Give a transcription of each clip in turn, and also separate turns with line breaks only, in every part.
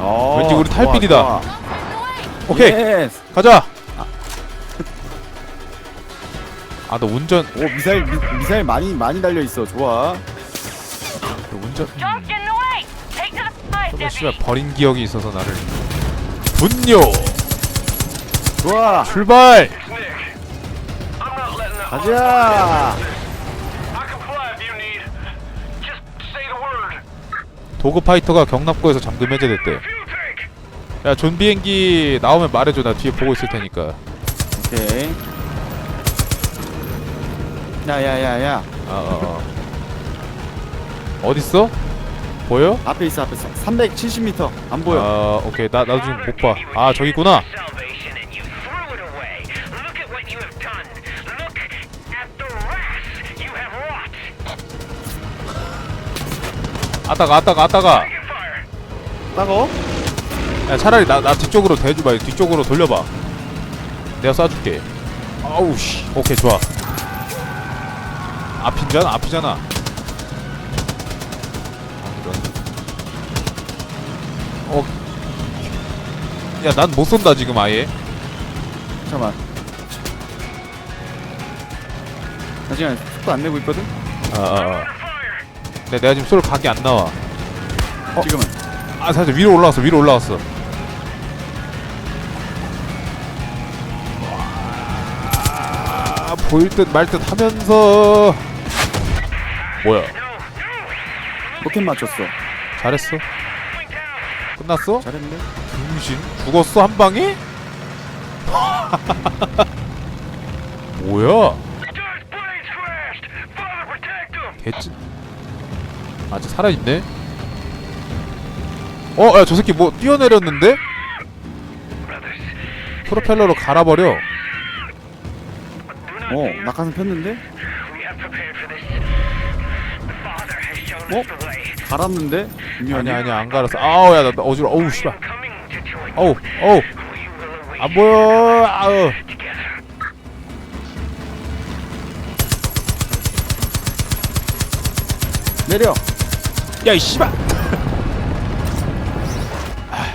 어,
왠지 우리
좋아,
탈필이다.
좋아.
오케이
예스.
가자. 아 너 운전
오 미사일 미, 미사일 많이 많이 달려 있어. 좋아.
너 운전
Don't get in the way! Take to the side,
저거 씨발
deputy!
버린 기억이 있어서 나를 분뇨
좋아.
출발.
가자.
도그 파이터가 경납고에서 잠금 해제됐대. 야 존 비행기 나오면 말해줘 나 뒤에 보고 있을 테니까.
오케이. 야야야야.
어어 어. 어딨어? 보여?
앞에 있어 앞에 있어. 370m 안 보여.
아 오케이 나 나도 지금 못 봐. 아 저기 있구나. 아따가 아따가 아따가.
따거.
야 차라리 나 나 뒤쪽으로 대줘봐. 뒤쪽으로 돌려봐. 내가 쏴줄게. 아우 씨. 오케이 좋아. 앞이잖아 앞이잖아. 어. 야 난 못 쏜다 지금 아예.
잠깐만. 나 지금 속도 안 내고 있거든.
아, 아, 아. 근데 내가 지금 쏠 각이 안 나와.
지금은.
아 살짝 위로 올라왔어 위로 올라왔어. 와, 보일 듯 말 듯 하면서 뭐야?
로켓 맞췄어.
잘했어? 끝났어?
잘했네.
등신 죽었어 한 방에? 뭐야? 개찐 아직 살아있네? 어? 야 저 새끼 뭐 뛰어내렸는데? 프로펠러로 갈아버려
어. 낙하산 폈는데? 어? 갈았는데?
아니야 아니야 안 갈았어 아우 야나 나 어지러워 어우 씨발. 어우 어우 안 보여 아우
내려.
야 이 씨발 아,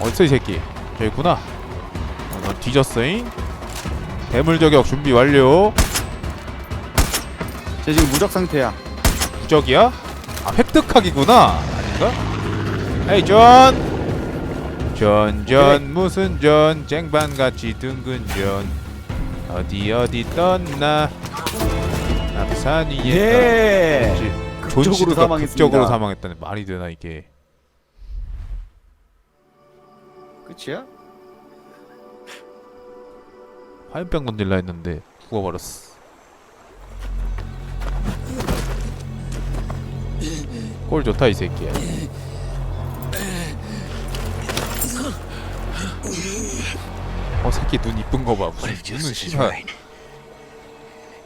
어딨어 이 새끼 여기 있구나 어, 넌 뒤졌어잉 대물 저격 준비 완료
쟤 지금 무적 상태야.
무적이야? 아 획득하기구나 아닌가? 에이 존! 전, 전, 무슨 전, 쟁반같이 둥근 전 어디 어디 떴나 남산 위에
예.
떴지
극적으로
존 씨가
사망했습니다.
극적으로 사망했다니 말이 되나 이게
끝이야?
화염병 던질라 했는데 죽어버렸어 꼴 좋다 이 새끼야 어 새끼 눈 이쁜 거 봐 무슨
if
눈은
right?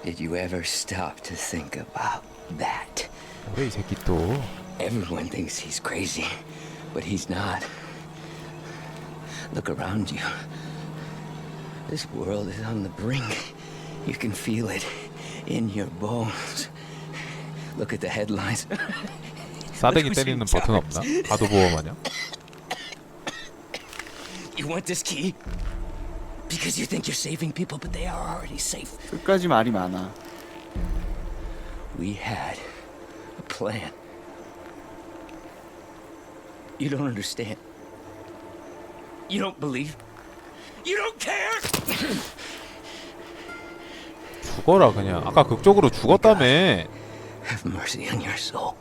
Did you ever stop to think about that?
뭐래 이 새끼 또
Everyone thinks he's crazy, but he's not. Look around you. This world is on the brink. You can feel it in your bones. Look at the headlines.
싸대기 때리는 버튼 없나? 가도보호 마냥
You want this key? Because you think you're saving people, but they are already safe.
끝까지 말이 많아.
We had a plan. You don't understand. You don't believe. You don't care!
죽어라 그냥 아까 극적으로 죽었다며
Have mercy on your soul.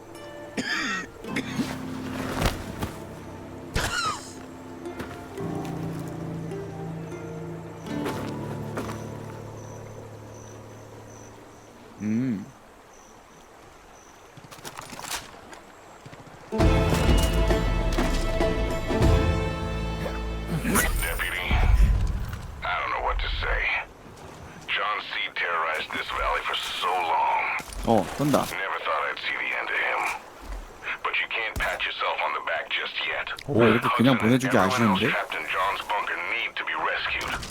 보내주기 아쉬운데?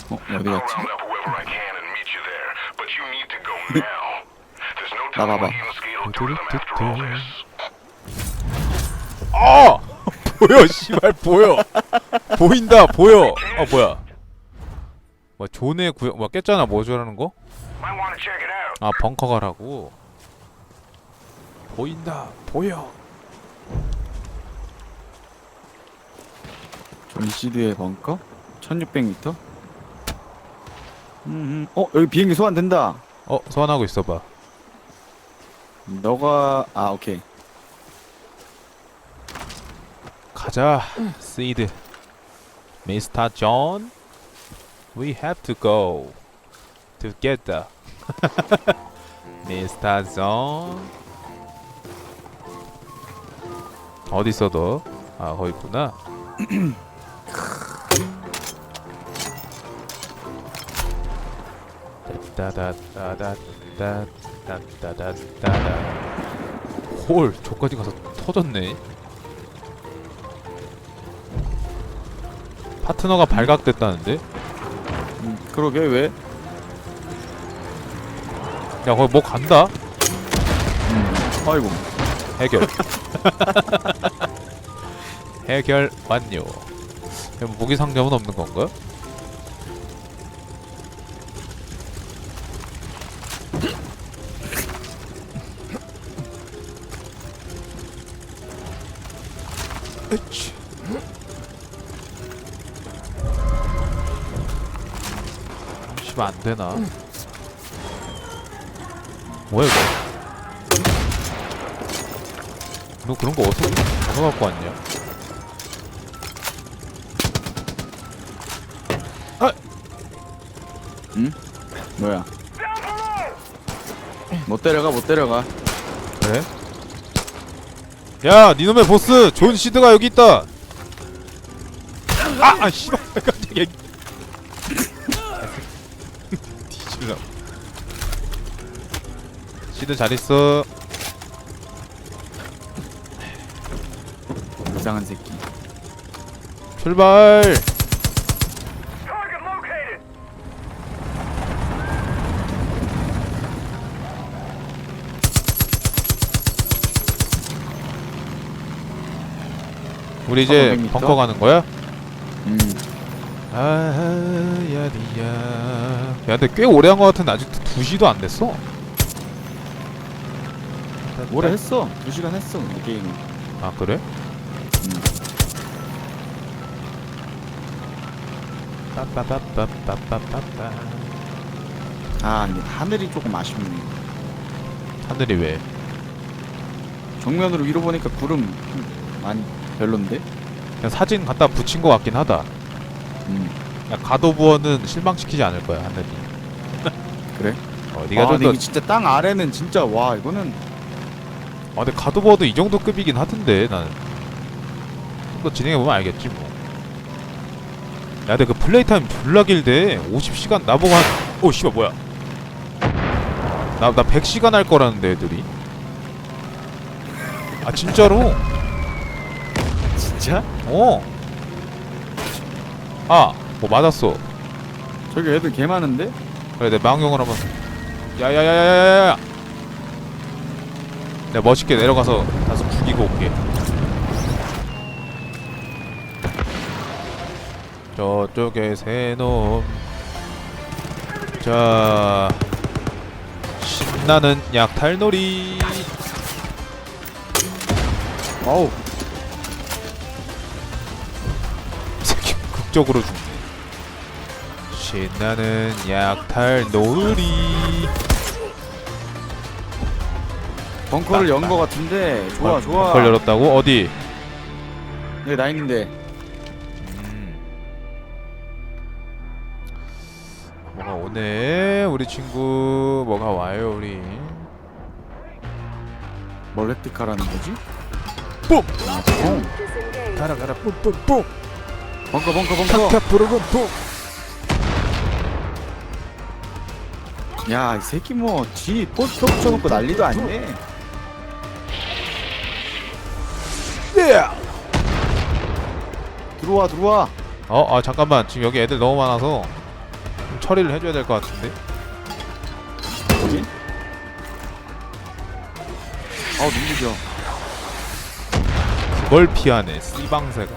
어? 어디 갔지? 나가봐
아!
어! 보여 씨발 보여 보인다 보여 아 뭐야 뭐 존의 구역 뭐 깼잖아 뭐저라는 거? 아 벙커 가라고 보인다 보여
존시드의 벙커? 1600m 음, 어 여기 비행기 소환된다.
어 소환하고 있어봐.
너가 아 오케이.
가자 시드. 미스터 존 We have to go together. 미스터 존. 어디 있어 너? 아 거기 있구나 홀 저까지 가서 터졌네 파트너가 발각됐다는데?
음, 그러게 왜
야 거기 뭐 간다?
아이고
해결 해결 완료 무기 상점은 없는 건가? 으치. 씨발 안 되나? 뭐야 이거? 너 그런 거 어디서 어디서 갖고 왔냐?
뭐야 못 데려가 못 데려가
그래? 야, 니놈의 보스 존 시드가 여기 있다. 아, 아, 씨발, 깜짝이야. 뒤질라. 시드 잘 있어.
이상한 새끼
출발. 우리 이제 벙커 가는 거야?
음.
아야리야. 야 근데 꽤 오래 한 거 같은데 아직 2시도 안 됐어.
오래 했어. 2시간 했어. 근데 게임.
아 그래? 빠빠빠빠빠빠빠.
아, 근데 하늘이 조금 아쉽네.
하늘이 왜?
정면으로 위로 보니까 구름 많이 별론데
그냥 사진 갖다 붙인 거 같긴 하다.
음
야, 가도부어는 실망시키지 않을 거야 하늘이.
그래?
어, 네가
아,
좀
근데
더.
이게 진짜 땅 아래는 진짜 와 이거는
아, 근데 가도부어도 이 정도 급이긴 하던데 나는. 좀 더 진행해 보면 알겠지 뭐. 야, 근데 그 플레이 타임 졸라 길대. 50시간 나보고 한. 오, 씨발 뭐야? 나나 100시간 할 거라는데 애들이. 아 진짜로?
진짜?
어. 아, 뭐 맞았어.
저기 애들 개 많은데?
그래 내 망용을 한번 야야야야야야야 내가 멋있게 내려가서 다섯 죽이고 올게 저쪽에 세놈 자 신나는 약탈놀이
와우
새끼 극적으로 죽네 신나는 약탈놀이.
벙커를 연 거 같은데 좋아 좋아.
걸 열었다고? 어디?
여기 나 있는데.
음. 뭐가 오네 우리 친구. 뭐가 와요 우리?
뭘 획득하라는 거지?
뿜!
아, 뽕
가라 가라. 뿜뿜뿜
벙커 벙커 벙커.
탁탁 부르고 뿜
야이 새끼 뭐뒤 포스터 붙여놓고 난리도 아니네. 들어와 들어와.
어? 아 잠깐만. 지금 여기 애들 너무 많아서 좀 처리를 해줘야 될 것 같은데.
어디? 아 눈부셔
그걸 피하네 씨방새가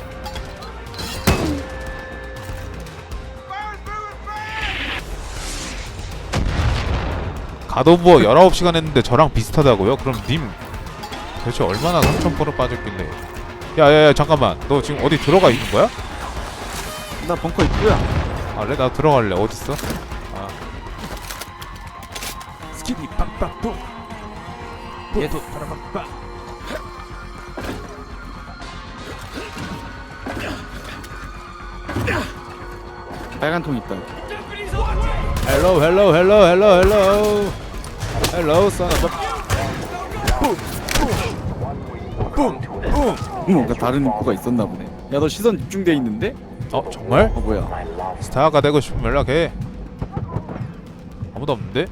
가도부어 19시간 했는데 저랑 비슷하다고요? 그럼 님 도대체 얼마나 3,000%로 빠졌길래 야야야 잠깐만 너 지금 어디 들어가 있는 거야?
나 벙커 있고야.
아 그래 나 들어갈래 어딨어? 아 스키니 빵빵뿡
얘도 빨간 통 있다.
헬로 헬로 헬로 헬로 헬로 헬로 son of a
뭔가 다른 입구가 있었나 보네. 야 너 시선 집중돼 있는데?
어 정말?
어 뭐야?
스타가 되고 싶으면 연락해 아무도 없는데?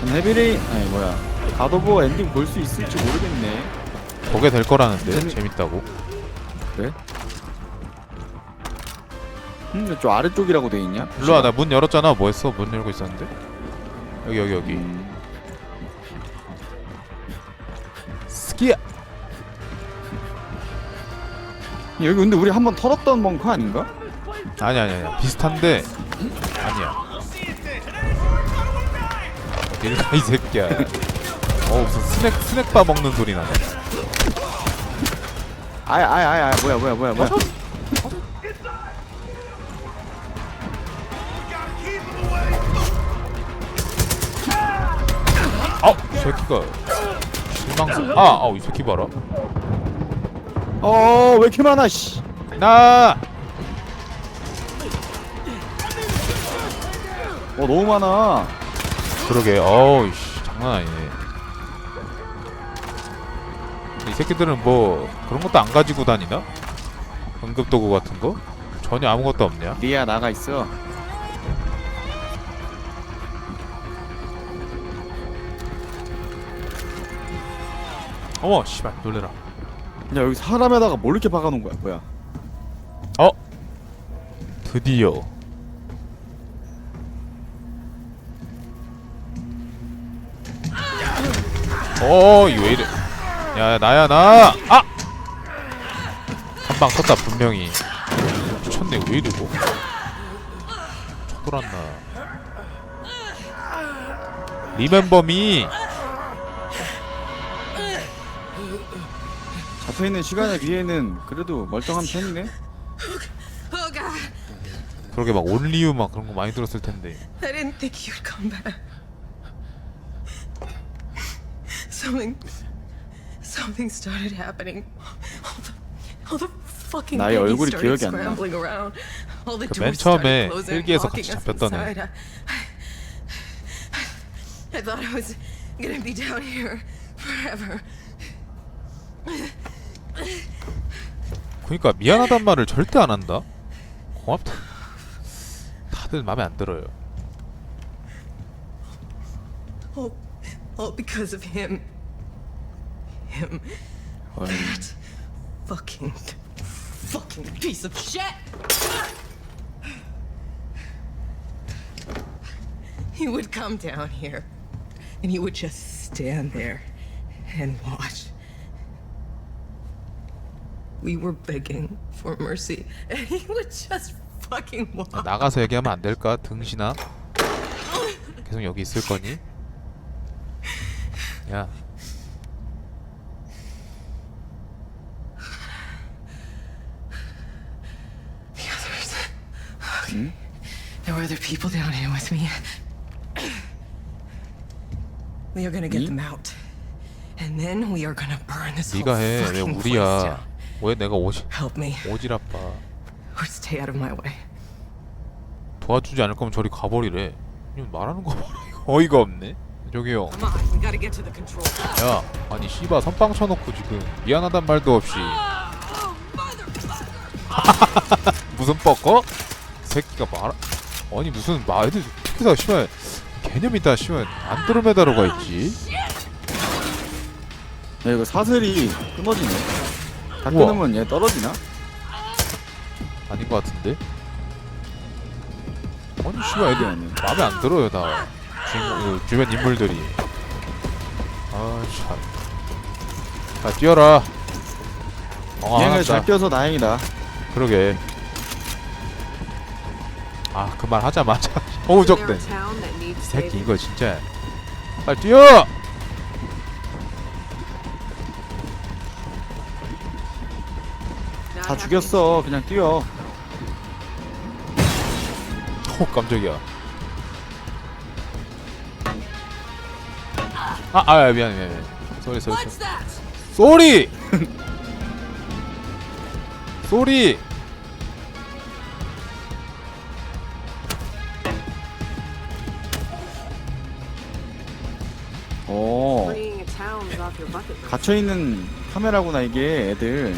전 헤비레인 아니 뭐야? 가도보 엔딩 볼 수 있을지 모르겠네.
보게 될 거라는데 재밌다고
그래? 음, 저 아래쪽이라고 돼 있냐?
일로와 나 문 열었잖아. 뭐 했어? 문 열고 있었는데? 여기 여기 여기.
음,
스키야!
여기 근데 우리 한번 털었던 벙커 아닌가?
아니 아니 아니 비슷한데? 아니야. 어딜 가이 새끼야. 어 무슨 스낵 스낵바 먹는 소리 나네.
아야 아야 아야 뭐야 뭐야 뭐야 뭐야?
새끼가 실망스 아아이 새끼 봐라
어왜 이렇게 많아 씨.
나
어 너무 많아.
그러게 어우 씨 장난 아니네 이 새끼들은 뭐 그런 것도 안 가지고 다니나? 응급도구 같은 거? 전혀 아무것도 없냐?
리아 나가 있어.
어머 씨발 놀래라.
야 여기 사람에다가 뭘 이렇게 박아놓은 거야 뭐야?
어? 드디어. 어 이거 왜 이래? 야 나야 나! 아! 한 방 쳤다 분명히. 미쳤네 왜 이러고 쳐돌았나? 리멤버미
잡혀있는 시간에 비해는 그래도 멀쩡한 편이네.
Oh
그러게 막 온리유 막 그런 거 많이 들었을 텐데
I didn't think you'd come back. Something, something started happening. All the, all the fucking
나의
piggies
얼굴이
started
기억이 안 나.
scrambling around. All the
그맨
doors
처음에
started closing,
헬기에서 같이
us
잡혔던 애.
inside. I, I thought I was gonna be down here forever.
그러니까 미안하단 말을 절대 안 한다. 고맙다. 다들 마음에 안 들어요.
All, all because of him. Him. That fucking, fucking piece of shit! He would come down here and he would just stand there and watch. We were begging for mercy and he would just fucking watch.
나가서 얘기하면 안 될까? 등신아. 계속 여기 있을 거니? 야,
The others. There were other people down here with me. We are gonna get
Me?
them out. And then we are gonna burn this whole
네가 해. 왜
fucking place
우리야?
down.
왜 내가 오지
Help me
오지랖봐.
or stay out of my way.
도와주지 않을 거면 저리 가버리래. 이거 말하는 거 봐라. 이거 어이가 없네. 저기요.
Come on, we gotta get to the control.
야, 아니 씨바 선빵 쳐놓고 지금 미안하단 말도 없이 무슨 뻐꺼? 새끼가 말 아니 무슨 말 애들 특히다 씨발 개념 있다 씨발 안드로메다로가 있지
야 이거 사슬이 끊어지네. 다
우와.
끊으면 얘 떨어지나?
아닌 것 같은데? 아니 씨발 애들
아니야.
마음에 안 들어요 다. 진, 그 주변 인물들이. 아참. 자 뛰어라. 어,
비행을
알았다.
잘 뛰어서 다행이다.
그러게. 아 그 말 하자마자. 허우적대. 새끼 이거 진짜. 빨리 뛰어
다 죽였어. 그냥 뛰어.
오 깜짝이야. 아, 아 미안해 미안해. 쏘리 쏘리 쏘리 쏘리
어 갇혀있는 카메라구나 이게 애들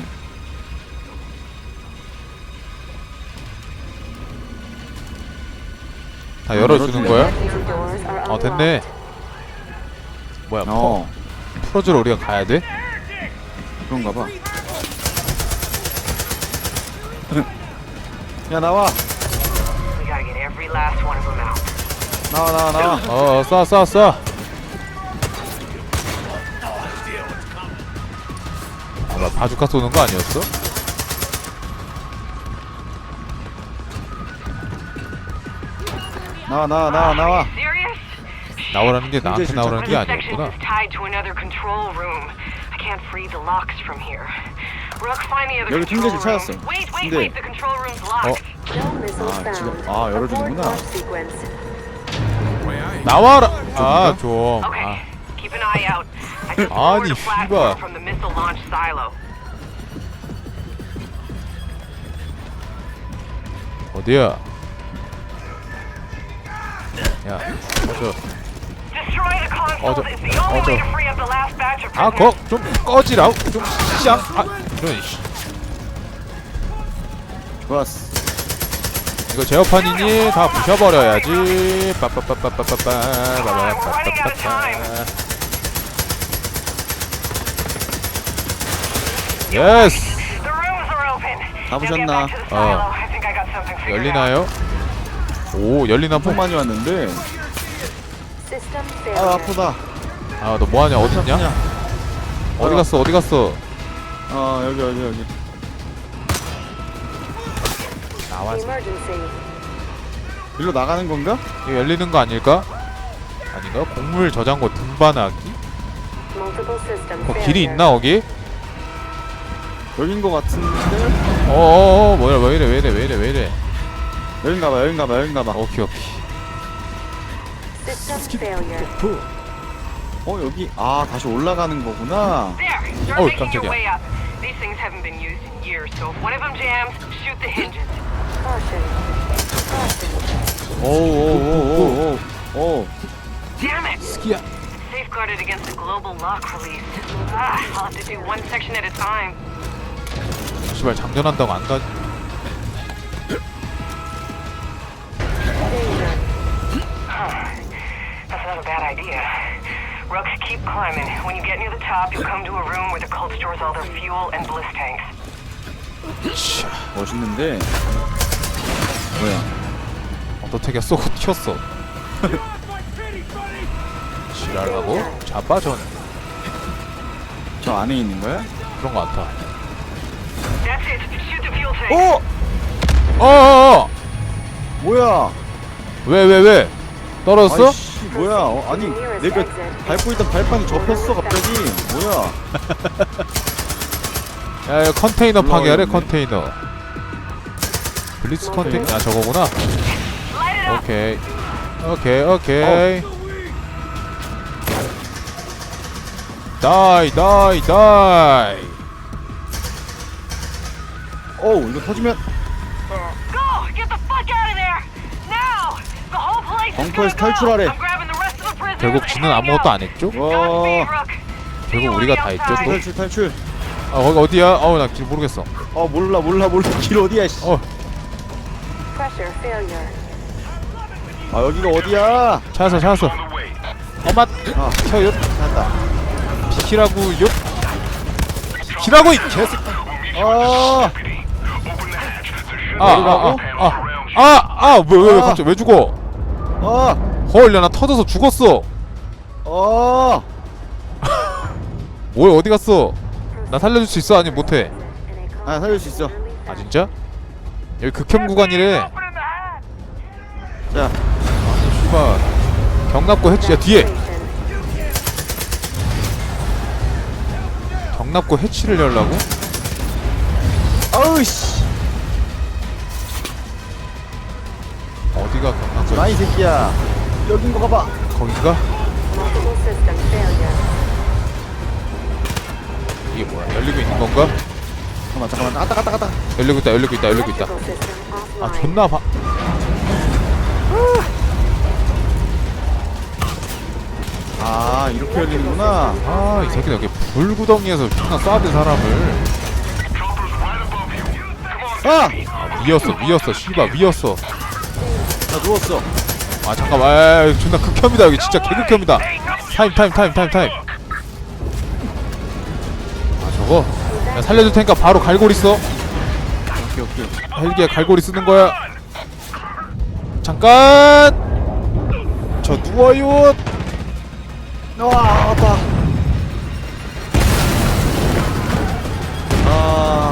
다 열어주는? 거야? 어 됐네 뭐야
어
풀, 풀어주러 우리가 가야 돼?
그런가 봐. 야 나와
We gotta get every last one of them out.
나와 나와 나와
어쏴쏴쏴 아마 바주카 쏘는 거 아니었어?
나와 나와 나와 나와
Serious?
나오라는 게 나한테 나오라는 게
This section
아니었구나
is tied to another control room. I can't free the locks from here. Rook, find the other
여기
room.
찾았어.
Wait, wait,
근데-
wait. The control room's locked.
아 지금 아 열어주는구나
나와라 아 좀 아,
keep an eye out. I just
아니, 씨발.
from the missile launch silo.
어디야
up the last batch of prisoners.
아거 좀 꺼지라고 좀 쌍. 아 이런 씨
좋았어
이거 제어판이니 다 부셔버려야지 빠빠빠빠빠빠빠 예스
are open.
다 부셨나?
back to the
어.
silo. I think I got something figured out.
열리나요? 오 열리나 보.
많이 왔는데 아 아프다
아 너 뭐하냐 어딨냐? 어디 갔어 어디 갔어?
어 여기 여기 여기
나와서
일로 나가는 건가?
이거 열리는 거 아닐까? 아닌가? 곡물 저장고 등반하기? 어, 길이 있나 거기?
여긴 거 같은데
어어어 뭐야 왜 이래 왜 이래 왜 이래 왜 이래
여긴가 봐 여긴가 봐 여긴가 봐
오케이 오케이
어 여기 아 다시 올라가는 거구나
There, start
Oh,
making
깜짝이야.
your way up. These things haven't been used in years, so if one of them jams, shoot the hinges.
오오오오오오
Damn it!
스키야
Safeguarded against the global lock release. Ah, I'll have to do one section at a time.
씨발 장전한다고 안 가.
Not a bad idea. Rook, keep climbing. When you get near the top, you'll come to a room where the cult stores all their fuel and bliss tanks.
멋있는데 뭐야
언더테기가 쏘고 튀었어. 지랄하고 자빠전
저 안에 있는 거야?
그런 거 같아.
That's it. Shoot the fuel tank.
어
어어어
뭐야
왜 왜 왜? 떨어졌어?
아이씨 뭐야 어, 아니 내가 밟고 있던 발판이 접혔어 갑자기 뭐야
야 이거 컨테이너 파괴하래
있네.
컨테이너. 블리츠 컨테이너 아 저거구나. 오케이 오케이 오케이. 다이 다이 다이.
어우 이거 터지면
Go! Get the fuck out of there! Now! The whole place is
벙커에서! 탈출하래.
결국 지는 아무것도. 안 했죠?
와
결국 우리가 다 했죠, 또?
탈출 탈출
아 거기 어디야? 어우 나 길 모르겠어.
어 몰라 몰라 몰라 길 어디야 씨.
어
아 여기가 어디야
찾았어 찾았어. 엄마
아
켜요.
찾았다
비키라고요. 비키라고 이 개새.
아
아,
be
내려가고?
panels around you.
아아 아 아 왜 왜 왜
아.
갑자기 왜 죽어?
아,
헐, 야, 나 터져서 죽었어.
어
뭐야, 어디 갔어? 나 살려줄 수 있어? 아니, 못해.
아 살릴 수 있어
아, 진짜? 여기 극혐 구간이래.
자
씨발. 경납고 해치, 야, 뒤에. 경납고 해치를 열라고?
아우씨
경납고
나이 새끼야 여긴 거 가봐
거긴가? 이게 뭐야? 열리고 있는 건가?
잠깐만 잠깐만 갔다 갔다 갔다
열리고 있다, 열리고 있다, 열리고 있다. 아, 존나 봐.
아 이렇게 열리는구나
아, 이 새끼들 여기 불구덩이에서 존나 쏴대 사람을.
아!
아, 위였어, 위였어, 씨발, 위였어.
나 누웠어
아, 잠깐만, 아, 존나 극혐이다, 여기 진짜 개극혐이다. 타임, 타임, 타임, 타임, 타임. 아, 저거? 야, 살려줄 테니까 바로 갈고리 써.
오케이 오케이
헬기에 갈고리 쓰는 거야. 잠깐! 저 누워요!
와 아파 아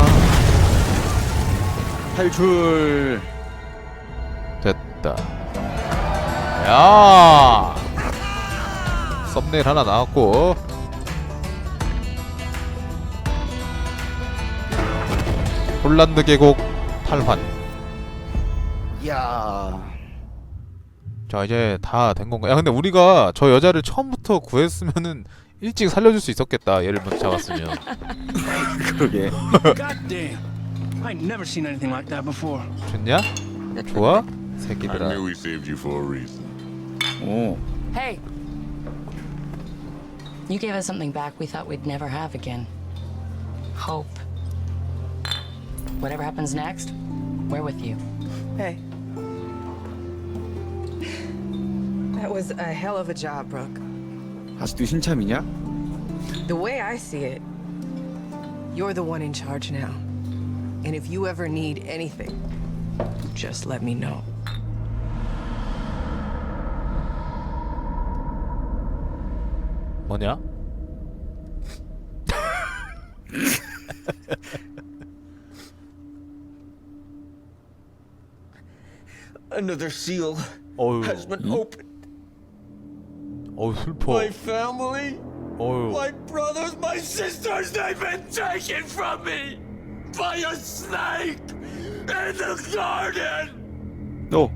탈출
됐다. 야! 썸네일 하나 나왔고. 폴란드 계곡 탈환.
이야
자 이제 다 된 건가? 야 근데 우리가 저 여자를 처음부터 구했으면은 일찍 살려줄 수 있었겠다. 얘를 먼저 잡았으면.
그러게
God damn. I ain't never seen anything like that before.
좋냐? 좋아?
I
새끼들아.
knew he saved you for a reason.
오
Hey! You gave us something back we thought we'd never have again. Hope. Whatever happens next, we're with you.
Hey. That was a hell of a job, Brooke.
아직도 신참이냐?
The way I see it, you're the one in charge now. And if you ever need anything, just let me know.
뭐냐?
Another seal
어휴.
has been opened.
어휴 슬퍼.
My family,
어휴.
my brothers, my sisters, they've been taken from me by a snake in the garden.
오.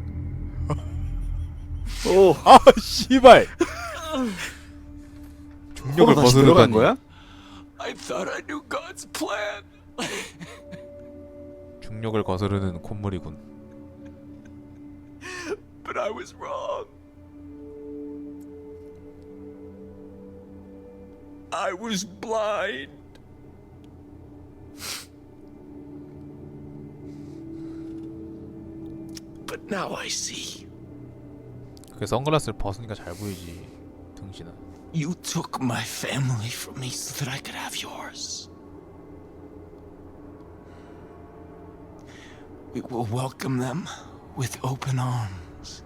오.
아 씨발. 중력을
코로 다시 들어간. 거야?
I thought I knew God's plan.
중력을 거스르는 콧물이군.
but I was wrong. I was blind. but now I see.
그 선글라스를 벗으니까 잘 보이지. 등신아.
You took my family from me so that I could have yours. We will welcome them with open arms.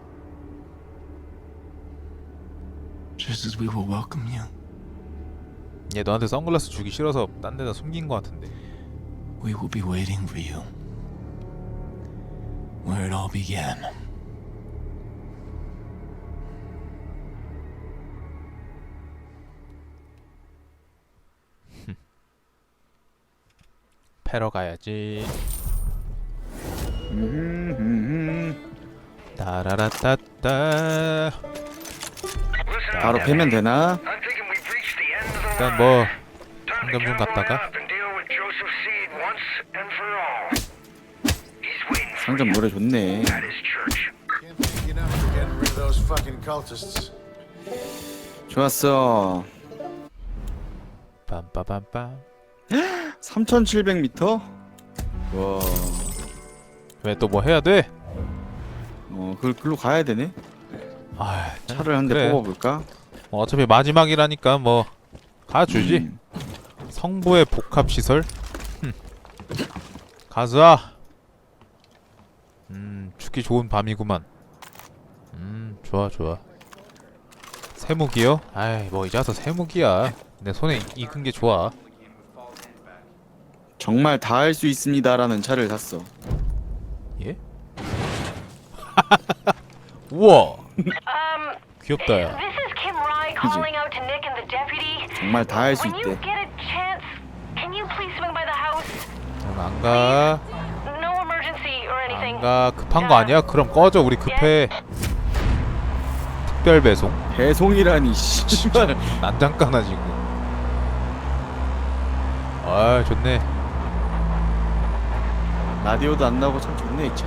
Just as we will welcome you.
얘 너한테 선글라스 주기 싫어서 딴 데다 숨긴 거 같은데.
We will be waiting for you. Where it all began.
패러 가야지.
음,
따라라따따.
바로 패면 되나?
일단 뭐
gather
갔다가
상점 노래 좋네. 좋았어
빰빠밤빰.
3700m? 와
왜 또 뭐 해야 돼?
어, 그, 글로 가야 되네
아,
차를 한 대
그래.
뽑아볼까?
뭐 어차피 마지막이라니까 뭐 가주지.
음.
성부의 복합 시설. 흠. 가자. 음, 죽기 좋은 밤이구만. 음, 좋아 좋아. 세무기요? 아이 뭐 이제 와서 세무기야 내 손에 익은 게 좋아
정말 다 할 수 있습니다라는 차를 샀어.
예? 우와
Um,
귀엽다 야
this is Kim Rye calling out to Nick and the deputy.
정말 다 할 수
When you
있대.
get a chance, can you please swing by the house?
안가
No emergency or anything.
안가 급한 거 아니야? 그럼 꺼져 우리 급해 특별 배송
배송이라니 씨발.
난장가나 지금 아 좋네
라디오도 안 나오고 참 좋네 이 차.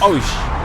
아우씨